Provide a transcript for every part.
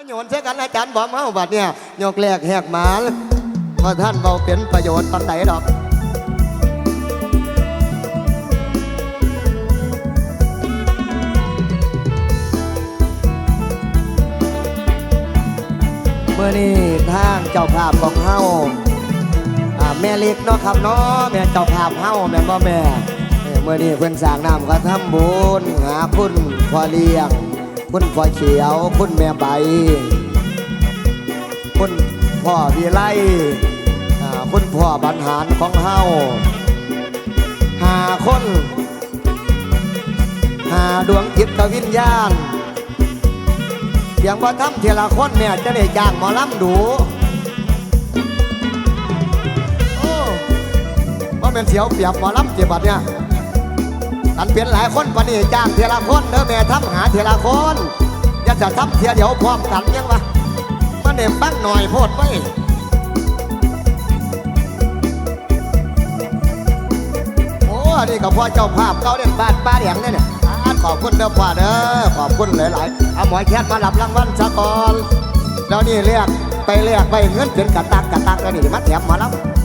เอาโยนใช้กันอาจารย์บอมเฮาบัดเนี่ยยกแรกแหกหมาว่าท่านเบาเป็นประโยชน์ปันใดดอกเมื่อนี้ทางเจ้าภาพของเฮาอ่าแม่เล็กเนาะครับเนาะแม่เจ้าภาพเฮาแม่บ่แม่เมื่อนี้เพิ่นสร้างน้ำก็ทำบุญหาคุณพอเลี้ยง คุณพ่อเขียว คุณแม่ใบ คุณพ่อวิไลคุณพ่อบรรหารของเฮาหาคนหาดวงจิตวิญญาณเพียงว่าทำเทละคนเนี่ยจะได้จ้างหมอลำดูโอ้ว่าเป็นเสียวเปียบหมอลำเจ็บบัดเนี่ย กันเปลี่ยนหลายคนปะนี่จ้างเทละคนเด้อแม่ทำหาเทละคนอย่าจะทำเทียเดียวพร้อมกันยังวะมันเด็บ้างหน่อยโพดไว้โอ้นี่ก็พ่อเจ้าภาพเก่าเด่นบ้านป้าเดียงเนี่ยเนี่ยขอบคุณเด้อพ่อเด้อขอบคุณหลายๆเอาหมอยแคทมาหลับรางวัลซะก่อนแล้วนี่เรียกไปเรียกไปเงินเป็นกระตักกระตักแล้วนี่มาแถมมาแลำ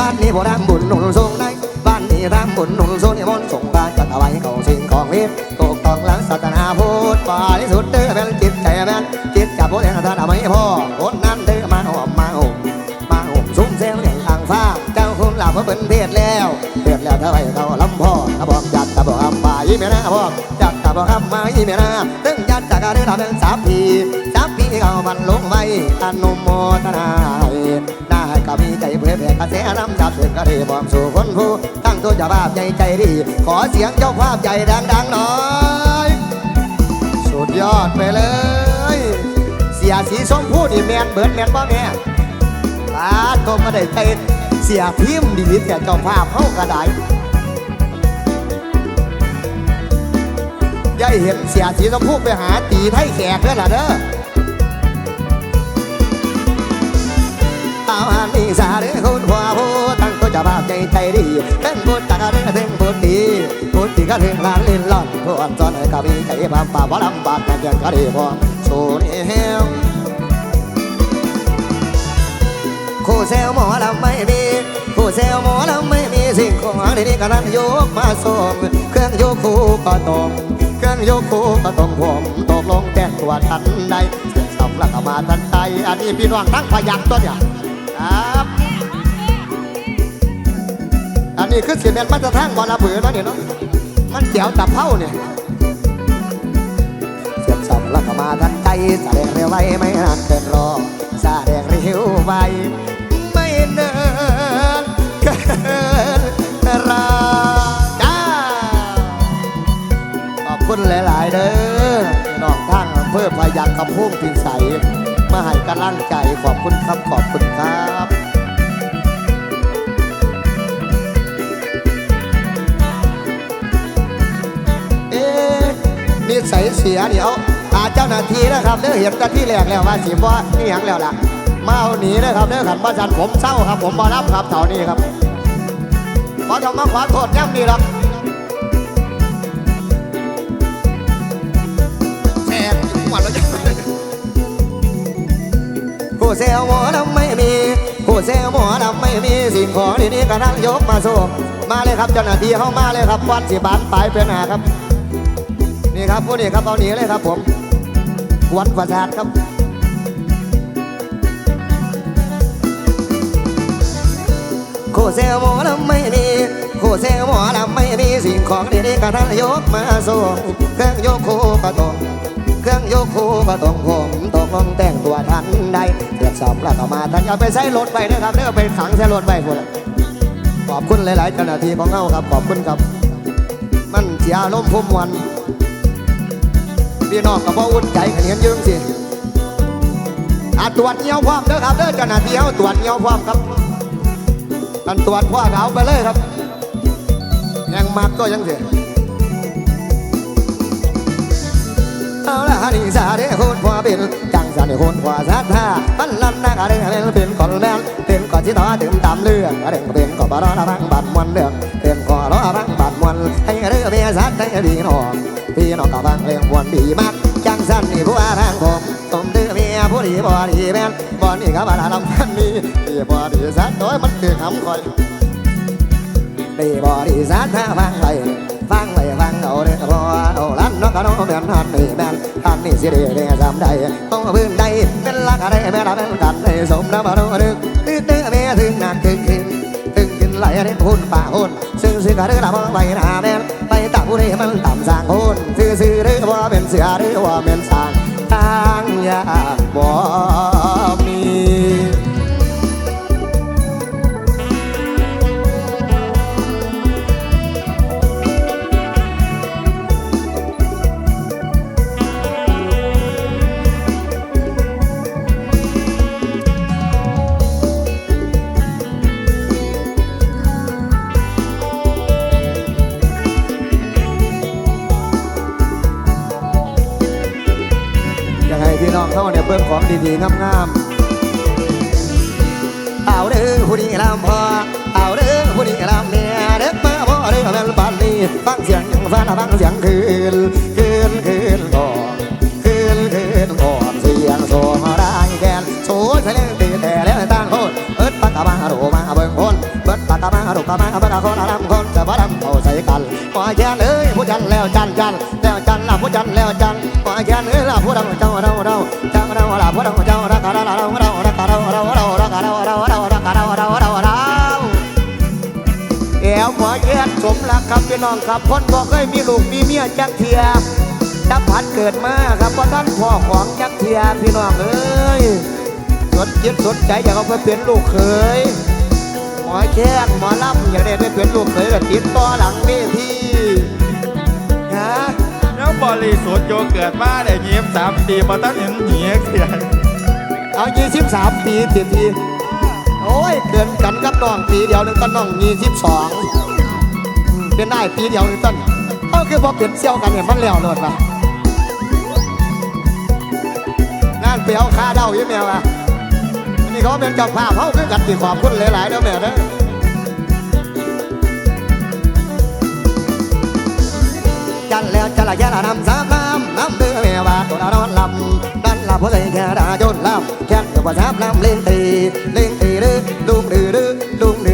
บ้านนี้บ่รำบุญหนุนทรงในบ้านนี้รำบุญหนุนทรงนิมนต์ส่งบ้านกันเอาไว้เขาสิ่งของวิทย์ถูกต้องหลังศาสนาพุทธบริสุทธิ์เด้อแม่นจิตใจแม่นจิตจับโบแทนท่านเอาไว้พ่อคนนั้นเด้อมาหอมมาห่มมาห่มซุ้มเซลเนี่ยทางฟ้าเจ้าคุณหลับเพราะเป็นเพศแล้วเพศแล้วเท่าไรเขาลำพ่อตะบอกจัดตะบอกคำป่ายี่เมียนะพ่อจัดตะบอกคำมายี่เมียนะตึงยัดจาการเดินทางเป็นสามปีสามปีเขามันลงไว้อนุโมทนา มีใจเพื่อแผ่กระแสน้ำจับเส้นกระเดบอกสู่คนผู้ตั้งตัวจะภาพใจใจดี ขอเสียงเจ้าภาพใจดังๆหน่อย สุดยอดไปเลย เสียสีส้มพูดีแมนเบิร์ดแมนบ่แม่ปาดก็มาได้ใจเสียพิมดีแต่เจ้าภาพเข้ากระไดยายเห็นเสียสีส้มพูไปหาตีไทยแขกเด้อล่ะเด้อ เอาอันนี้สาเด้อคุณพ่อผู้ตั้งตัวจะภาพใจใจดีเป็นบุญตะกะเด้อถึงบุญดีบุญดีก็ถึงลานลินล่อนผู้อ่อนสอนให้กะมีใจบามป่าบ่ลำบากแต่เพียงกะดีพอสู้นี่เฮวคู่เซลหมอลำไม่มีคู่เซลหมอลำไม่มีสิ่งของดีๆก็นั้นยกมาส่งเครื่องยกคู่ก็ตรงเครื่องยกคู่ก็ตรงผมตกลงแต่งตัวทันใดเสียงสำลักมาทันใจอันนี้พี่น้องทั้งพยักตัวเนี่ย อันนี้คือเสียงแมนมันจะทั้งบอลระเบือเนาะเนี่ยเนาะ มันเจียวตับเผาเนี่ยเสียงสำลักออกมาทันใจแสดงเร็วไวไม่นานเกินรอแสดงเร็วไวไม่เนินเกินรอจ้าขอบคุณหลาย ๆ เด้อน้องทางอำเภอพายัคฆ์คำพุ่งพินใส มาให้กำลังใจขอบคุณครับ ขอบคุณครับเอ๊ะนิสัยเสียเดี๋ยวหาเจ้าหน้าที่นะครับเด้อเห็นกันที่แรกแล้วว่าสิบ่นี่หยังแล้วล่ะมาเอาหนีนะครับเด้อขันบ้าจันผมเศร้าครับ ผมบอรับครับเท่านี้ครับขอทำมาขอโทษย่ำนี่หรอกแซ่บอยู่หมดแล้วจ้ะ ผู้เซลหมอลำไม่มีผู้เซลหมอลำไม่มีสิ่งของดีๆก็นั่งยกมาส่งมาเลยครับเจ้าหน้าที่เข้ามาเลยครับวันสิบานปลายเป็นหาครับ นี่ครับผู้นี้ครับเอาหนีเลยครับผมวัดประสาทครับโคเซลหมอลำไม่มีโคเซลหมอลำไม่มีสิ่งของดีๆกระทันยกมาส่งเครื่องยกคู่ก็ตรง เครื่องยกคู่ก็ตรงผมตกลงแต่งตัวทันใดเรียกสอบแล้วก็มาทันอย่าไปใช้รถไปนะครับเด้อไปขังใช้รถไปพวกนั้นขอบคุณหลายๆเจ้าหน้าที่ของเฮาครับขอบคุณครับ มันเสียลมพุ่มวันพี่น้องกับพ่ออุ่นใจกันเห็นยืงสิอาตรวจเงี้ยวพร้อมเด้อครับเด้อเจ้าหน้าที่เขาตรวจเงี้ยวพร้อมครับกันตรวจพ่อเอาไปเลยครับยังมากก็ยังเสีย เอาละฮันนี่สาเด้คนพ่อเป็นจังสาเด้คนพ่อสัทธาปันลันนักอะไรอะไรเป็นก่อนแม่นเป็นก่อนที่ต่อถึงตามเรื่องอะไรก็เป็นก่อนบารอระพังบัดมวนเรื่องเป็นก่อนรอระพังบัดมวนให้เรื่องเมียสัตว์ให้ดีหนอพี่น้องกะฟังเลี้ยงวนดีมากจังสันนี่ผู้ว่าทางผมสมดื้อเมียผู้ดีบ่ดีแม่นบ่นี่ครับว่าลำพันนี้ดีบ่ดีสักน้อยมันคือคำคอยดีบอดีสัตถ้าฟังไป ฟังไปฟังเอาเด้อพอเอาลันนกกระโนแม่นหันนี่แม่นหันนี่สิเด้เด้จำได้ต้องพื้นใดเป็นลักอะไรแม่ละเป็นกันได้สมน้ำมาดูดึกตื้อตื้อแม่ถึงนานถึงขึ้นถึงขึ้นไหลเด้หุ่นป่าหุ่นซึ่งซึ่งกระเด้อละบ่ไปหน้าแม่นไปตาผู้ใดมันต่ำสร้างหุ่นซื่อซื่อหรือว่าเป็นเสือหรือว่าเป็นสร้างทางยาบ่ น้องเข้าเนี่ยเบิ่งของดีๆงามๆเอาเด้อผู้นี้ลำพอเอาเด้อผู้นี้ลำเนี่ยเด็กมาบ่เด้อแม่นปานนี้ฟังเสียงฟ้าฟังเสียงคืนคืนคืนก่อนคืนคืนก่อนเสียงโซมาได้แกนโซ่ใส่เล่นตีแต่แล้วตั้งโคนเอิดปากกามาโรมาเบิ่งคนเบิดปากกามาโรกามาปากกาคนอารำคนจะบ่รำเขาใส่กันปล่อยแกนเอ้ยผู้จันแล้วจันจันแล้วจันละผู้จันแล้วจันปล่อยแกนเอ้ยละผู้ดำ เจ้าเราเราเจ้าเราละผู้ดำเจ้ารักเราเราเรารักเราเราเรารักเราเราเรารักเราเราเราเราแอวหมอแย่สมรักครับพี่น้องครับคนบอกเคยมีลูกมีเมียจักเทียจักผัดเกิดมาครับเพราะท่านพ่อของจักเทียพี่น้องเอ้ยสดจิตสดใจอยากเอาไปเป็นลูกเขยหมอแค่หมอลำอยากได้ไปเป็นลูกเขยก็ติดต่อหลังเวทีฮะแล้วบ ริสุทธิ์โยเกิดมาได้ยิ้มสามปีมาตั้งเห็นเหียเสียเอา23ปีทีทีโอ้ยเกินกันกับน้องปีเดียวหนึงก็น้อง22เป็นได้ปีเดียวหนึงต้นเขาคือพอเป็นเซี่ยวกันเนี่ยมันแล้วเลยปะงานเปียวคาเดาอยู่แมวอะอันนี้เขาเป็นเจ้าภาพเขาคือกันที่ขอบคุณหลายๆเด้อแม่เด้อ จันแล้วจันละยะละนำสามน้ำน้ำเตือแม่ว่าตัวละนอนลำนั่นละผู้ใจแค่ดาจนลำแค่ตัวสามลำเล่นตีเล่นตีดื้อดุมดื้อดื้อดุมดื้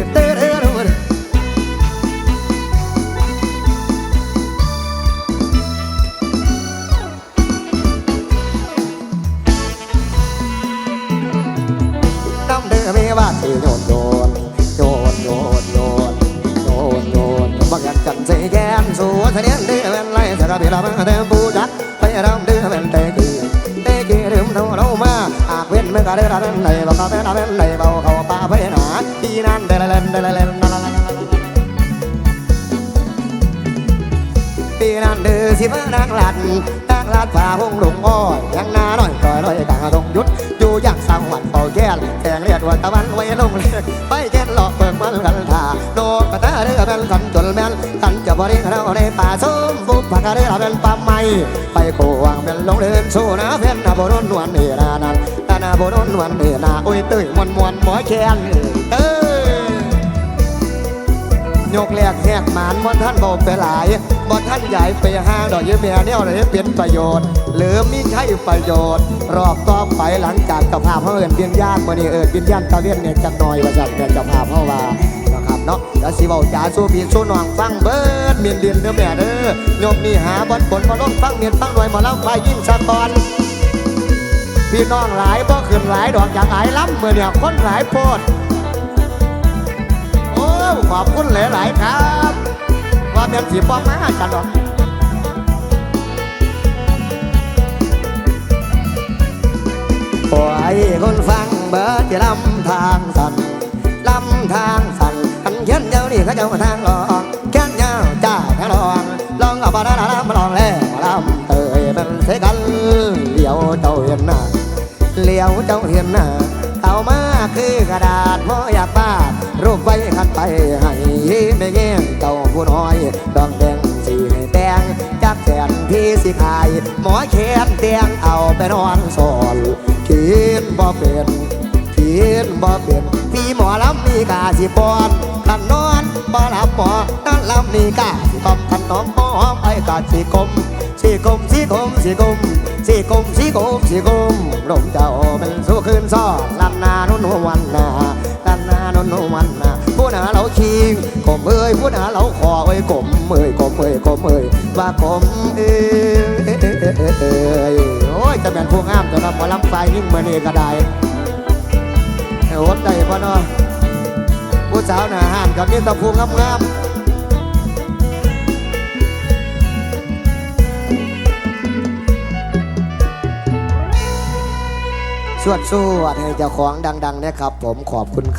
อเต้อเด้อาเว้นเมื่อก็ได้รับในบอกเขาเป็นอะไรในเบาเขาป่าไปหนาทีนั่นเดลเลนเดลเลนลาลาลาลาปีนั้นเดือสิมานางหลัดนางหลัดฝ่าพงหลงอ้อยยังนาหน่อยก่อยลอยกลางตรงยุดอยู่อย่างสังหวัดเป่าแก้วแสงเลียดวันตะวันไว้ลงเลยไปแก้หลอกเปิดมันกันท่าโดกกระตาเรือเป็นกันจนแม่นกันจะบริเราในป่าส้มบุกผักกระเรือเป็นปั๊มไม่ไปโกวางเป็นลงเดินสู้นะเพื่อนนาโบนนวลเนรานันตาน บนนวลเนนาอุ้ยตื้ยมวนมวนหมอแคนเอ้ยยกแรกแหกหมานบ่ท่านบอกไปหลายบ่ท่านใหญ่ไปห้างดอกยืมแม่เนี่ยอะไรเป็นประโยชน์ หรือมิใช่ประโยชน์ รอบต่อไปหลังจากเจ้าภาพเขาเอินเบียนญาติมานี่เอินเบียนญาติตะเวียนเนี่ยจักหน่อยว่าจัดเนี่ยเจ้าภาพเขาว่านะครับเนาะแล้วสิเว้าจ๋าสู้พี่สู้น้องฟังเบิดเมียนเดียนเด้อแม่เด้อยกนี่หาบอนผลมาลงฟังเมียนฟังหน่อยมาเล่าไฟยิ่งสะกอน พี่น้องหลายบ่ขึ้นหลายดอกจากหลายล้ำเมื่อเนี่ยคนหลายโพดโอ้ขอบคุณหลายๆครับ ว่าเป็นสีป้อมาจันหรอกปล่อยคนฟังเบิดที่ลำทางสันลำทางสันอันเขียนเจ้านี่เขาเจ้ามาทางหลอ ลียวเจ้าเห็นหน้าเอามาคือกระดาษพ่ออยากบ้าดรูปไว้ขัดไปให้ไม่แง่งเจ้าผู้น้อยดองแดงสีแดงจักแสนที่สิขาย หมอแขนเตียงเอาไปนอนสอนคิดบ่เป็นคิดบ่เป็นพี่หมอลำมีกาสิปอนขันนอนบ่หลับหมอนั่นลำนี่กาสิตอมขันน้อมหอมไอ้กาสิกลมสีกลมสีกลมสีกลม สีกลมสีกลมสีกลมลมเจ้าเป็นสู้คืนซอลันนานุนวันนาลันนานุนวันนาผู้หนาเราชิงกลมเอ้ยผู้หนาเราขอเอ้ยกลมเอ้ยกลมเอ้ยกลมเอ้ยว่ากลมเอ้ยโอ้ยจะเป็นผู้งามจะรับมาลำไฟยิ่งเมื่อนี้ก็ได้โอดได้ปะเนาะผู้สาวหน้าห้านกับนี่ตะพูงงามๆ สวดสวดให้เจ้าของดังๆนะครับ ผมขอบคุณ